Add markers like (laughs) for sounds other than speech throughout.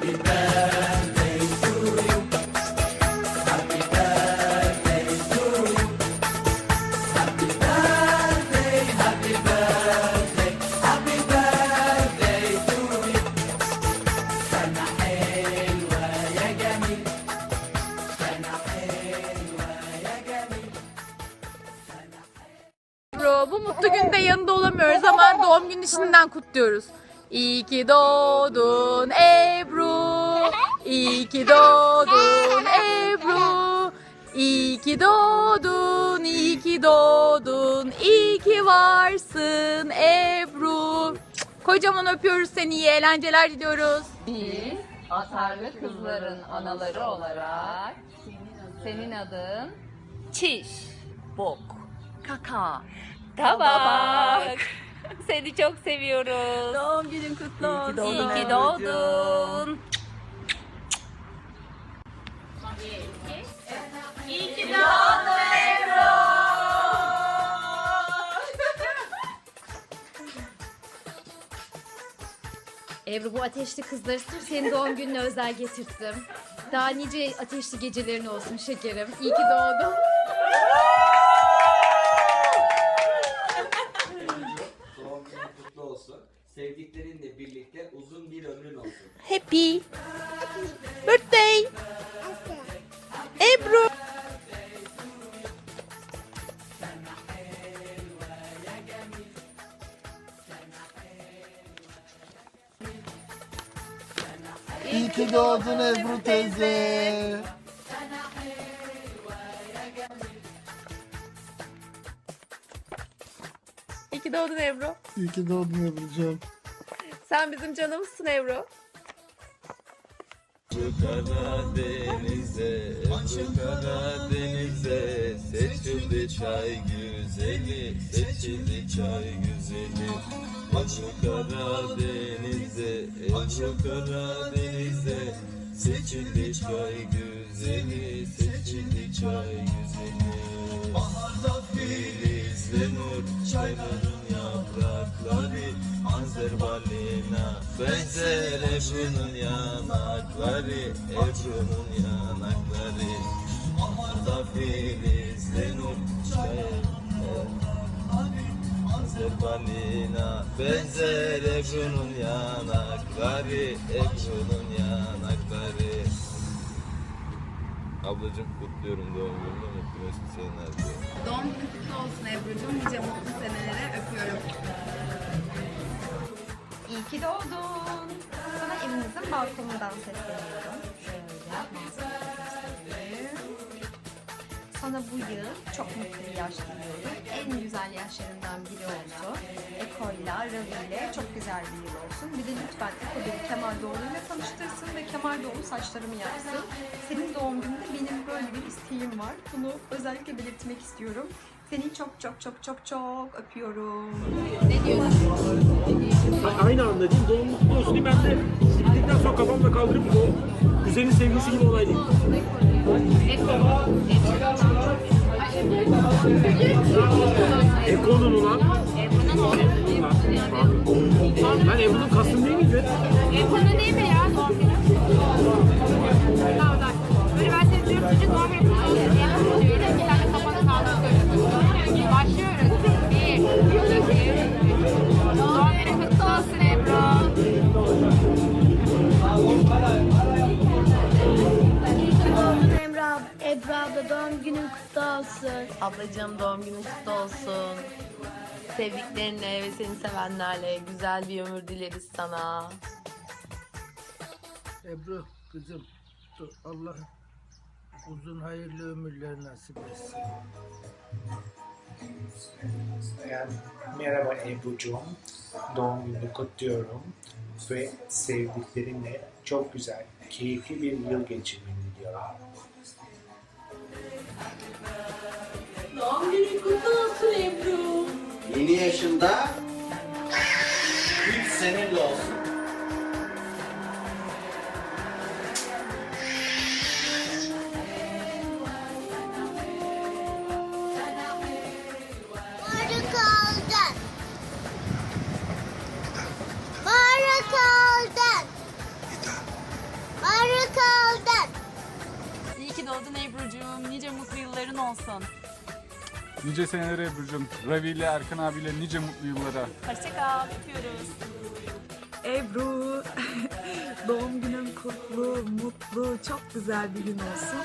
be better. Ama doğum günü şimdiden kutluyoruz. İyi ki doğdun Ebru. İyi ki doğdun Ebru. İyi ki doğdun, iyi ki doğdun, iyi ki varsın Ebru. Kocaman öpüyoruz seni, iyi eğlenceler diliyoruz. Biz atarlı kızların anaları olarak senin adın çiş, bok, kaka, tabak. Seni çok seviyoruz. Doğum günün kutlu olsun. İyi ki doğdun. İyi ki doğdun Ebru. Ebru bu ateşli kızları sırf senin doğum gününe özel getirttim. Daha nice ateşli gecelerin olsun şekerim. İyi ki doğdun. Doğum günün kutlu olsun. Sevdiklerinle birlikte uzun bir ömrün olsun. Happy birthday Ebru. İyi ki doğdun Ebru teyze. İyi ki doğdun Ebru. İyi ki doğdun Ebru'cum. Sen bizim canımızsın Ebru. Karadeniz'e, Ebru Karadeniz'e Seçildi çay güzeli, seçildi çay güzeli Ebru Karadeniz'e, Ebru Karadeniz'e Seçildi çay güzeli, seçildi çay güzeli Baharda filizlenir çayların yaprakları Azerbaycan'a benzer Ebru'nun yanakları Ebru'nun yanakları Baharda filizlenir çayların Azerbaycan'a benzer Ebru'nun yanakları Ebru'nun yanakları Ablacım kutluyorum doğum gününü mutlu mesut seneler diliyorum. Doğum günün kutlu olsun Ebru'cum. Nice Ki doğdun. Sana evimizin balkonundan sesleniyorum. Sana bu yıl çok mutlu bir yaş diliyorum. En güzel yaşlarından biri olsun. Ekolla, Ravi'yle çok güzel bir yıl olsun. Bir de lütfen Eko beni Kemal Doğulu ile tanıştırsın ve Kemal Doğulu saçlarımı yapsın. Senin doğum gününde benim böyle bir isteğim var. Bunu özellikle belirtmek istiyorum. Seni çok çok çok çok çok öpüyorum. Aynı anda değil, doğum mutlu olsun diye ben de gittikten sonra kafamda kaldırıp o kuzenin sevgilisi gibi olay değil. Eko'nun ulan. Ebru'nun lan. Ebru abla doğum günün kutlu olsun. Ablacığım doğum günün kutlu olsun. Sevdiklerinle ve seni sevenlerle güzel bir ömür dileriz sana. Ebru kızım dur, Allah uzun hayırlı ömürler nasip etsin. Yani, merhaba Ebru'cum. Doğum gününü kutluyorum. Ve sevdiklerinle çok güzel, keyifli bir yıl geçirmeni diliyorum. Doğum günün kutlu olsun Ebru. Yeni yaşında güç seninle olsun. Doğdun Ebru'cuğum. Nice mutlu yılların olsun. Nice senelere Ebru'cum. Ravi ile Erkan abiyle nice mutlu yıllara. Hoşçakal. Öpüyoruz. Ebru, (laughs) doğum günün kutlu, mutlu, çok güzel bir gün olsun.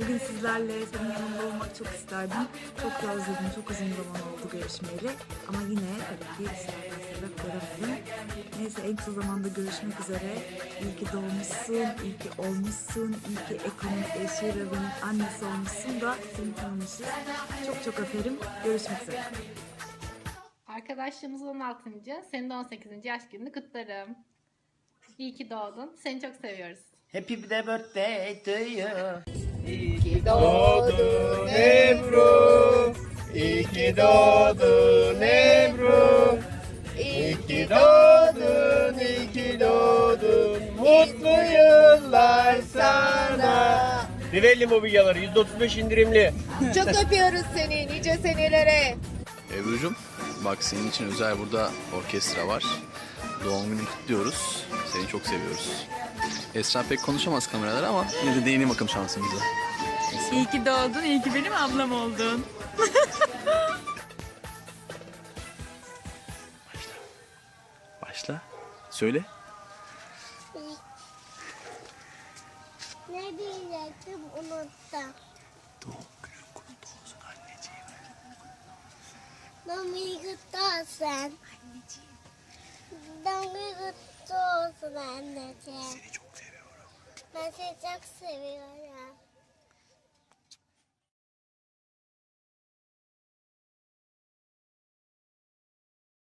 Bugün sizlerle senin yanında olmak çok isterdim. Çok da özledim, çok uzun zaman oldu görüşmeyeli. Ama yine tabii ki dışarıdan sebep göremedim. Neyse en kısa zamanda görüşmek üzere. İyi ki doğmuşsun, iyi ki olmuşsun, iyi ki Eko'nun eşi Ravi'nin annesi olmuşsun da seni tanımışız. Çok çok öperim. Görüşmek üzere. Arkadaşlığımızın 16. senin de 18. yaş gününü kutlarım. İyi ki doğdun. Seni çok seviyoruz. Happy birthday to you. Doğdun Ebru, iyi ki doğdun Ebru. İyi ki doğdun, iyi ki doğdun. Mutlu yıllar sana. Divelli mobilyaları %35 indirimli. Çok (laughs) öpüyoruz seni nice senelere. Ebru'cum bak senin için özel burada orkestra var. Doğum gününü kutluyoruz. Seni çok seviyoruz. Esra pek konuşamaz kameralara ama yine de değineyim bakalım şansımıza. İyi ki doğdun. iyi ki benim ablam oldun. (laughs) Başla. Söyle. Ne diyecektim unuttum. Doğum günün kutlu olsun anneciğim. Doğum günü kutlu olsun. Anneciğim. Doğum günü kutlu olsun anneciğim. Seni çok. Ben seni çok seviyorum.